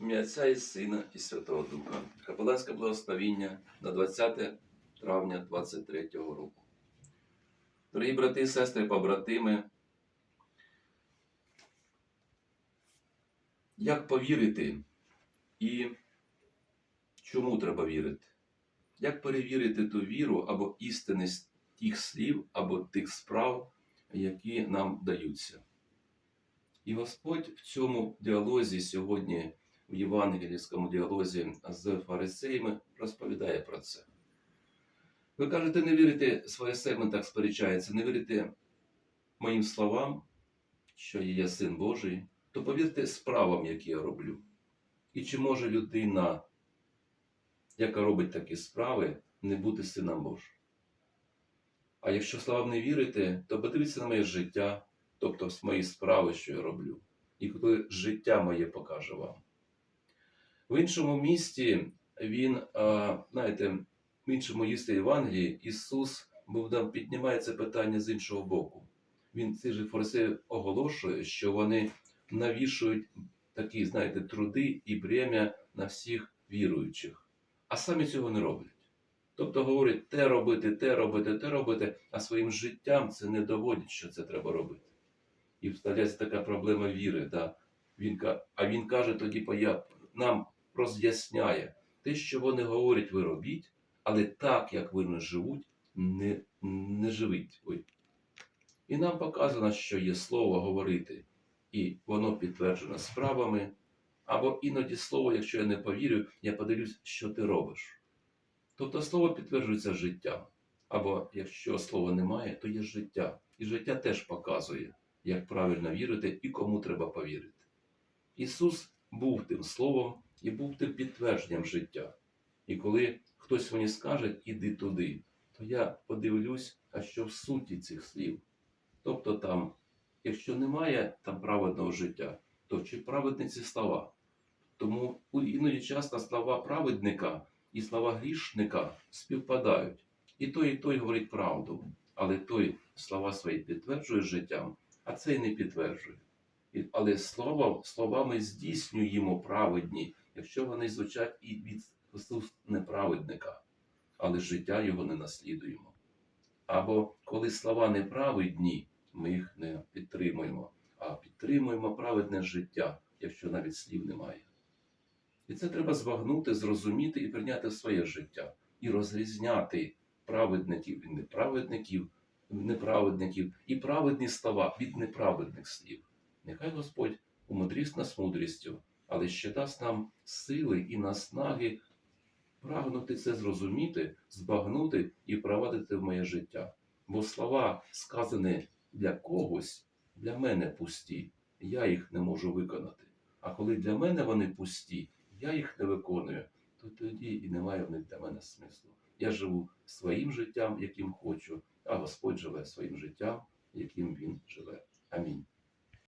ім'я Отця і Сина і Святого Духа. Капеланське благословіння на 20 травня 23 року. Дорогі брати, сестри, побратими, як повірити і чому треба вірити? Як перевірити ту віру або істинність тих слів, або тих справ, які нам даються? І Господь в цьому діалозі сьогодні, в євангельському діалозі з фарисеями, розповідає про це. Ви кажете, не вірите своє себе так сперечається, не вірите моїм словам, що я син Божий, то повірте справам, які я роблю. І чи може людина, яка робить такі справи, не бути сином Божим? А якщо словам не вірите, то подивіться на моє життя, тобто мої справи, що я роблю, і коли життя моє покаже вам. В іншому місті він, знаєте, в іншому місті Євангелії Ісус був піднімає це питання з іншого боку. Він цих же фарисеїв оголошує, що вони навішують такі, знаєте, труди і бремя на всіх віруючих, а самі цього не роблять. Тобто говорять те робити, те робити, те робити, а своїм життям це не доводять, що це треба робити. І вставляється така проблема віри. Да? Він, а він каже тоді, поя- нам роз'ясняє, те, що вони говорять, ви робіть, але так, як вони живуть, не, не живіть. Ой. І нам показано, що є слово говорити, і воно підтверджено справами. Або іноді слово, якщо я не повірю, я подивлюсь, що ти робиш. Тобто слово підтверджується життям. Або якщо слова немає, то є життя. І життя теж показує, як правильно вірити і кому треба повірити. Ісус був тим словом і був тим підтвердженням життя. І коли хтось мені скаже, іди туди, то я подивлюсь, а що в суті цих слів. Тобто там, якщо немає там праведного життя, то чи праведні ці слова? Тому іноді часто слова праведника і слова грішника співпадають. І той, і той говорить правду, але той слова свої підтверджує життям, а цей не підтверджує. Але словом, словами здійснюємо праведні, якщо вони звучать і від неправедника, але життя його не наслідуємо. Або коли слова неправедні, ми їх не підтримуємо, а підтримуємо праведне життя, якщо навіть слів немає. І це треба збагнути, зрозуміти і прийняти своє життя, і розрізняти праведників і неправедників, неправедників і праведні слова від неправедних слів. Нехай Господь умудрість нас мудрістю, але ще дасть нам сили і наснаги прагнути це зрозуміти, збагнути і впровадити в моє життя. Бо слова, сказані для когось, для мене пусті, я їх не можу виконати. А коли для мене вони пусті, я їх не виконую, то тоді і немає в них для мене смислу. Я живу своїм життям, яким хочу, а Господь живе своїм життям, яким Він живе. Амінь.